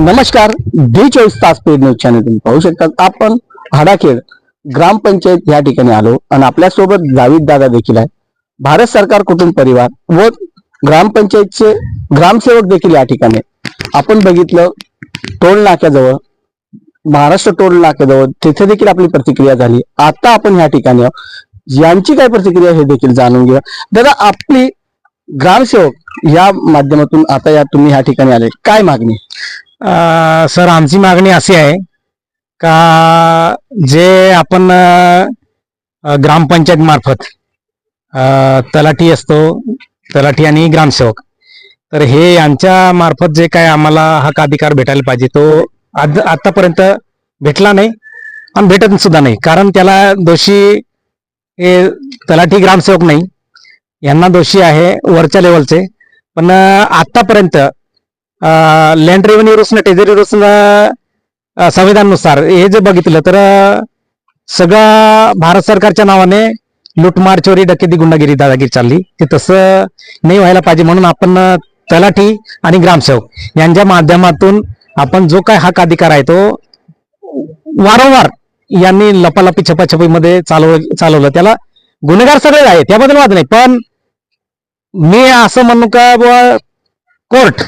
नमस्कार डी चोवीस तास पेड न्यूज चॅनल तुम्ही पाहू शकता आपण हाडाखेड ग्रामपंचायत या ठिकाणी आलो आणि आपल्यासोबत जावीद दादा देखील आहे भारत सरकार कुटुंब परिवार व ग्रामपंचायतचे ग्रामसेवक देखील या ठिकाणी आपण बघितलं टोल नाक्याजवळ महाराष्ट्र टोल नाक्याजवळ तिथे देखील आपली प्रतिक्रिया झाली. आता आपण या ठिकाणी यांची काय प्रतिक्रिया हे देखील जाणून घेऊया. दादा आपली ग्रामसेवक या माध्यमातून आता या तुम्ही या ठिकाणी आले. काय मागणी? सर आमची मागणी अशी आहे का जे आपण ग्रामपंचायतमार्फत ग्रामपंचायत मार्फत तलाठी असतो तलाठी आणि ग्रामसेवक तर हे यांच्या मार्फत जे काय आम्हाला हक अधिकार भेटायला पाहिजे तो आज आतापर्यंत भेटला नाही आणि भेटत सुद्धा नाही. कारण त्याला दोषी हे तलाठी ग्रामसेवक नाही. यांना दोषी आहे वरच्या लेवलचे पण आत्तापर्यंत आतापर्यंत लँड रेव्हेन्यू रुल्स टेजरी संविधानानुसार हे जर बघितलं तर सगळं भारत सरकारच्या नावाने लुटमार चोरी डकेती गुंडागिरी दादागिरी चालली. ते तसं नाही व्हायला पाहिजे म्हणून आपण तलाठी आणि ग्रामसेवक यांच्या माध्यमातून आपण जो काय हक अधिकार आहे तो वारंवार यांनी लपालपी छपाछपीमध्ये चालव चालवलं. त्याला गुन्हेगार सगळे आहे त्याबद्दल वाद नाही. पण मी असं म्हणू का बुवा कोर्ट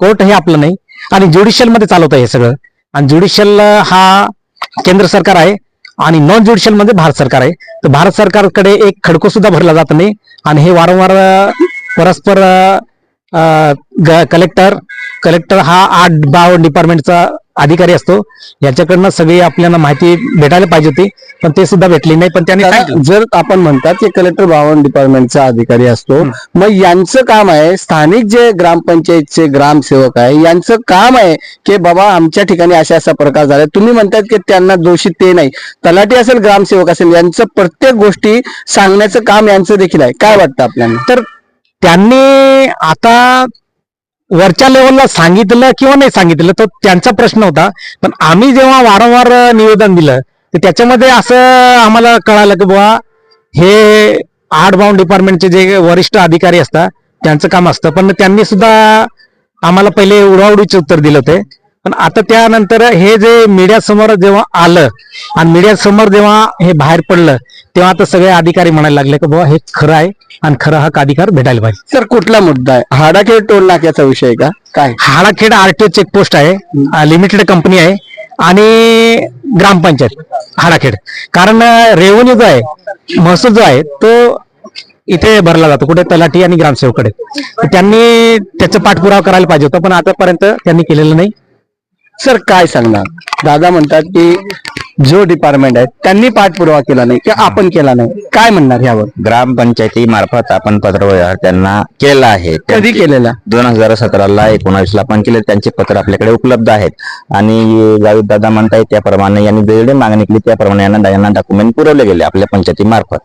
कोर्ट हे आपलं नाही. आणि ज्युडिशियलमध्ये चालवतं हे सगळं. आणि ज्युडिशियल हा केंद्र सरकार आहे आणि नॉन ज्युडिशियल म्हणजे भारत सरकार आहे. तर भारत सरकारकडे एक खडको सुद्धा भरला जात नाही. आणि हे वारंवार परस्पर कलेक्टर कलेक्टर हा आठ बावन डिपार्टमेंटचा अधिकारी असतो. याच्याकडनं सगळी आपल्याला माहिती भेटायला पाहिजे होती पण ते सुद्धा भेटली नाही. पण त्यांनी. जर आपण म्हणतात की कलेक्टर बावन डिपार्टमेंटचा अधिकारी असतो मग यांचं काम आहे स्थानिक जे ग्रामपंचायतचे ग्रामसेवक आहे यांचं काम आहे की बाबा आमच्या ठिकाणी अशा असा प्रकार झाला. तुम्ही म्हणतात की त्यांना दोषी ते नाही. तलाठी असेल ग्रामसेवक असेल यांचं प्रत्येक गोष्टी सांगण्याचं काम यांचं देखील आहे. काय वाटतं आपल्याला? तर त्यांनी आता वरच्या लेवलला सांगितलं किंवा नाही सांगितलं तो त्यांचा प्रश्न होता. पण आम्ही जेव्हा वारंवार निवेदन दिलं तर त्याच्यामध्ये असं आम्हाला कळालं की बुवा हे आर्ट बाउंड डिपार्टमेंटचे जे वरिष्ठ अधिकारी असतात त्यांचं काम असतं. पण त्यांनी सुद्धा आम्हाला पहिले उडवाउडीचे उत्तर दिले होते. पण आता त्यानंतर हे जे मीडियासमोर जेव्हा आलं आणि मीडियासमोर जेव्हा हे बाहेर पडलं तेव्हा आता सगळे अधिकारी म्हणायला लागले की बाबा हे खरं आहे आणि खरं हक अधिकार भेटायला पाहिजे. सर कुठला मुद्दा आहे? हाडाखेड टोल नाक्याचा विषय का? काय? हाडाखेड आरटीओ चेकपोस्ट आहे लिमिटेड कंपनी आहे आणि ग्रामपंचायत हाडाखेड. कारण रेव्हेन्यू जो आहे महसूल जो आहे तो इथे भरला जातो कुठे तलाठी आणि ग्रामसेवकडे त्यांनी त्याचा पाठपुरावा करायला पाहिजे होता पण आतापर्यंत त्यांनी केलेलं नाही. सर काय सांगणार? दादा म्हणतात की जो डिपार्टमेंट आहे त्यांनी पाठपुरावा केला नाही किंवा आपण केला नाही काय म्हणणार यावर ग्रामपंचायती मार्फत आपण पत्रव्यवहार त्यांना केला आहे. कधी केलेला? दोन हजार सतराला एकोणावीसला पण केले. त्यांचे पत्र आपल्याकडे उपलब्ध आहेत. आणि जावेद दादा म्हणताय त्याप्रमाणे यांनी जेवढी मागणी केली. त्याप्रमाणे यांना यांना डॉक्युमेंट पुरवले गेले आपल्या पंचायती मार्फत.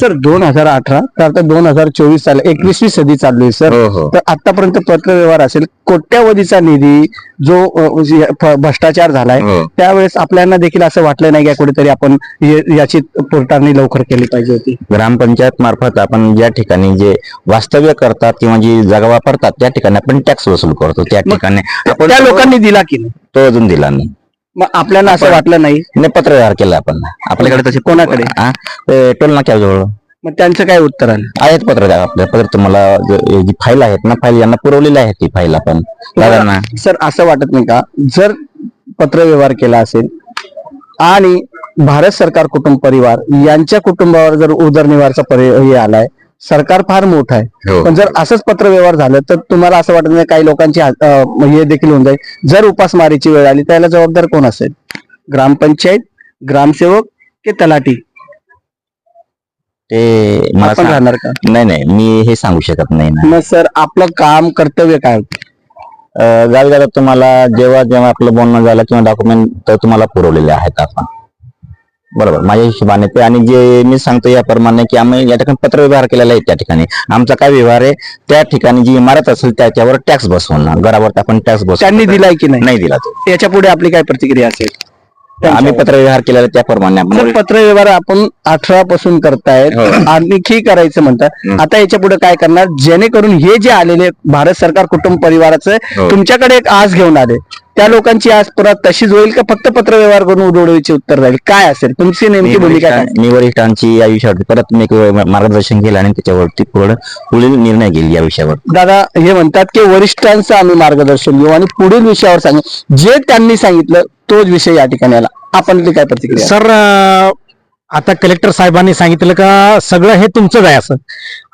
सर दोन हजार अठरा तर आता दोन हजार चोवीस चालू एकवीसवी सदी चालू आहे सर. हो हो. तर आतापर्यंत पत्रव्यवहार असेल कोट्यावधीचा निधी जो अ, जे फ- भ्रष्टाचार झालाय हो. त्यावेळेस आपल्याला देखील असं वाटलं नाही की कुठेतरी आपण ये- याची पोर्टाने लवकर केली पाहिजे होती. ग्रामपंचायत मार्फत आपण ज्या ठिकाणी जे वास्तव्य करतात किंवा जी जागा वापरतात त्या ठिकाणी आपण टॅक्स वसूल करतो. त्या ठिकाणी आपण त्या लोकांनी दिला की नाही? तो अजून दिला नाही. मग आपल्याला असं वाटलं नाही. नाही पत्रव्यवहार केला आपण. आपल्याकडे तसे कोणाकडे? हा, ते टोल नाक्याजवळ मग त्यांचं काय उत्तर आलं? आहेत पत्र आपल्या पत्र तुम्हाला ज- जी फाईल आहेत ना फाईल यांना पुरवलेली आहे ती फाईल आपण. दादांना सर असं वाटत नाही का? जर पत्रव्यवहार केला असेल आणि भारत सरकार कुटुंब परिवार यांच्या कुटुंबावर जर उदरनिवारचा पर्याय हे आलाय सरकार फार मोठं आहे. हो. पण जर असंच पत्रव्यवहार झालं तर तुम्हाला असं वाटत नाही काही लोकांची हा- अं, हे देखील होऊन जाईल. जर उपासमारीची वेळ आली त्याला जबाबदार कोण असेल? ग्रामपंचायत ग्रामसेवक की तलाठी? ते मला आपण सांग- राहणार का? नाही नाही मी हे सांगू शकत नाही ना. मग सर आपलं काम कर्तव्य काय होतं? अं, जाऊ तुम्हाला जेव्हा जेव्हा आपलं बोलणं झालं किंवा डॉक्युमेंट तर तुम्हाला पुरवलेले आहेत आपण बरोबर. माझ्या हिशोबाने ते. आणि जे मी सांगतो याप्रमाणे की आम्ही या ठिकाणी पत्र व्यवहार केलेला आहे त्या ठिकाणी. आमचा काय व्यवहार आहे? त्या ठिकाणी जी इमारत असेल त्याच्यावर टॅक्स बसवणं घरावर आपण टॅक्स बसवतो त्यांनी दिलाय की नाही? नाही दिला तो. याच्यापुढे आपली काय प्रतिक्रिया असेल? आम्ही पत्र व्यवहार केलेला त्याप्रमाणे आपण. पत्र व्यवहार आपण अठरा पासून करतायत. हो. आणखी करायचं म्हणतात हं. आता याच्यापुढे काय करणार? जेणेकरून हे जे आलेले भारत सरकार कुटुंब परिवाराचं हो. तुमच्याकडे एक आज घेऊन आले. त्या लोकांची आज परत तशीच होईल का फक्त पत्रव्यवहार करून उडवडीचे उत्तर राहील काय असेल? तुमची नेमकी मी भूमिका काय मी वरिष्ठांची या विषयावरती परत मी एक मार्गदर्शन केलं आणि त्याच्यावरती पुढे पुढील निर्णय घेईल या विषयावर. दादा हे म्हणतात की वरिष्ठांचं आम्ही मार्गदर्शन घेऊ आणि पुढील विषयावर सांगू. जे त्यांनी सांगितलं तोच विषय या ठिकाणी आला. आपण काय प्रतिक्रिया? सर आता कलेक्टर साहेबांनी सांगितलं का सगळं हे तुमचंच आहे असं.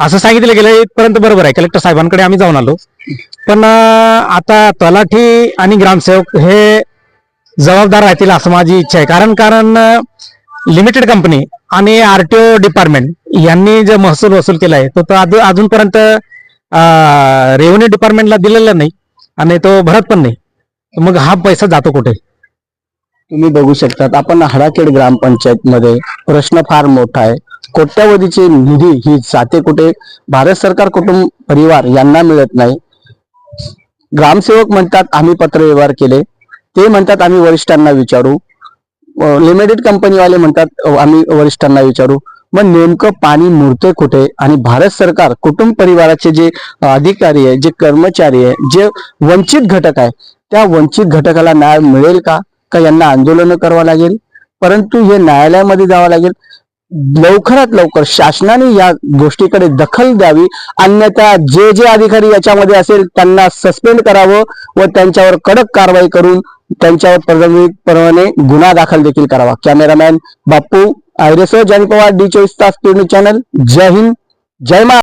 असं सांगितलं गेलं इथपर्यंत बरोबर आहे. कलेक्टर साहेबांकडे आम्ही जाऊन आलो. पण आता तलाठी आणि ग्रामसेवक हे जबाबदार राहतील असं माझी इच्छा आहे. कारण कारण लिमिटेड कंपनी आणि आरटीओ डिपार्टमेंट यांनी जे महसूल वसूल केला आहे तो तो अजून अजूनपर्यंत रेव्हन्यू डिपार्टमेंटला दिलेला नाही आणि तो भरत पण नाही. मग हा पैसा जातो कुठे? तुम्ही बघू शकतात. आपण हडाखेड ग्रामपंचायत मध्ये प्रश्न फार मोठा आहे. कोट्यावधीची निधी ही जाते कुठे? भारत सरकार कुटुंब परिवार यांना मिळत नाही. ग्रामसेवक म्हणतात आम्ही पत्रव्यवहार केले. ते म्हणतात आम्ही वरिष्ठांना विचारू. लिमिटेड कंपनीवाले म्हणतात आम्ही वरिष्ठांना विचारू. मग नेमकं पाणी मुरते कुठे? आणि भारत सरकार कुटुंब परिवाराचे जे अधिकारी आहे जे कर्मचारी आहे जे वंचित घटक आहे त्या वंचित घटकाला न्याय मिळेल का? का यांना आंदोलन करावं लागेल? परंतु हे न्यायालयामध्ये जावं लागेल. लवकरात लवकर शासनाने या गोष्टीकडे दखल द्यावी. अन्यथा जे जे अधिकारी याच्यामध्ये असेल त्यांना सस्पेंड करावं व त्यांच्यावर कडक कारवाई करून त्यांच्यावर प्रमाणे गुन्हा दाखल देखील करावा. कॅमेरामॅन बाप्पू आयरेसो जैन पवार डी चोवीस तास चॅनल. जय हिंद जय मा